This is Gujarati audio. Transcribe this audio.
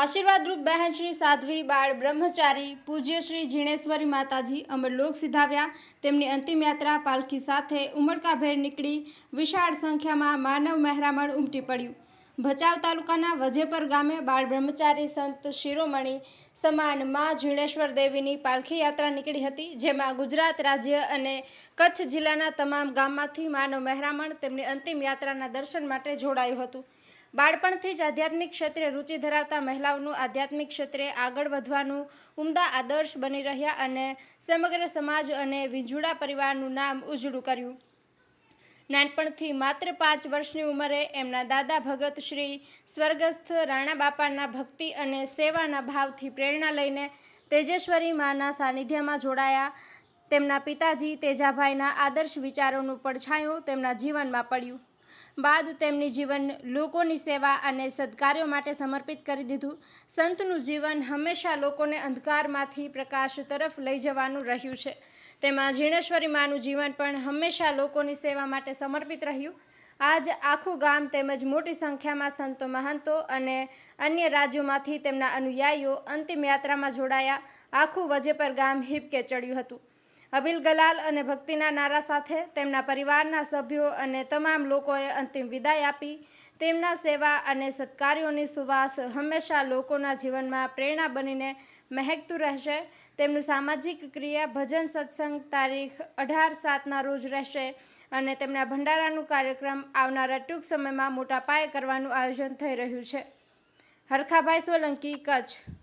આશીર્વાદરૂપ બહેન શ્રી સાધ્વી, બાળ બ્રહ્મચારી, પૂજ્ય શ્રી જીણેશ્વરી માતાજી અમરલોક સિધાવ્યા. તેમની અંતિમ યાત્રા પાલખી સાથે ઉમળકાભેર નીકળી વિશાળ સંખ્યામાં માનવ મહેરામણ ઉમટી પડ્યું. ભચાઉ તાલુકાના વજેપર ગામે બાળ બ્રહ્મચારી સંત શિરોમણી સમાન મા ઝીણેશ્વર દેવીની પાલખી યાત્રા નીકળી હતી, જેમાં ગુજરાત રાજ્ય અને કચ્છ જિલ્લાના તમામ ગામમાંથી માનવ મહેરામણ તેમની અંતિમ યાત્રાના દર્શન માટે જોડાયું હતું. બાળપણથી જ આધ્યાત્મિક ક્ષેત્રે રુચિ ધરાવતા મહિલાઓનું આધ્યાત્મિક ક્ષેત્રે આગળ વધવાનું ઉમદા આદર્શ બની રહ્યા અને સમગ્ર સમાજ અને વિંજુડા પરિવારનું નામ ઉજળું કર્યું. નાનપણથી માત્ર પાંચ વર્ષની ઉંમરે એમના દાદા ભગત શ્રી સ્વર્ગસ્થ રાણા બાપાના ભક્તિ અને સેવાના ભાવથી પ્રેરણા લઈને તેજેશ્વરી માના સાનિધ્યમાં જોડાયા. તેમના પિતાજી તેજાભાઈના આદર્શ વિચારોનું પડછાયું તેમના જીવનમાં પડ્યું. બાદ તેમની જીવન લોકોની સેવા અને સદકાર્યો માટે સમર્પિત કરી દીધું. સંતનું જીવન હંમેશા લોકોને અંધકારમાંથી પ્રકાશ તરફ લઈ જવાનું રહ્યું છે. તેમાં ઝીણેશ્વરી માનું જીવન પણ હંમેશા લોકોની સેવા માટે સમર્પિત રહ્યું. આજ આખું ગામ તેમજ મોટી સંખ્યામાં સંતો મહંતો અને અન્ય રાજ્યોમાંથી તેમના અનુયાયીઓ અંતિમ યાત્રામાં જોડાયા. આખું વજેપર ગામ હિપકે ચડ્યું હતું. અબિલ ગલાલ અને ભક્તિના નારા સાથે તેમના પરિવારના સભ્યો અને તમામ લોકોએ અંતિમ વિદાય આપી. તેમના સેવા અને સત્કાર્યોની સુવાસ હંમેશા લોકોના જીવનમાં પ્રેરણા બનીને મહેકતું રહેશે. તેમનું સામાજિક ક્રિયા, ભજન સત્સંગ, તારીખ અઢાર સાતના રોજ રહેશે અને તેમના ભંડારાનું કાર્યક્રમ આવનારા ટૂંક સમયમાં મોટા પાયે કરવાનું આયોજન થઈ રહ્યું છે. હરખાભાઈ સોલંકી, કચ્છ.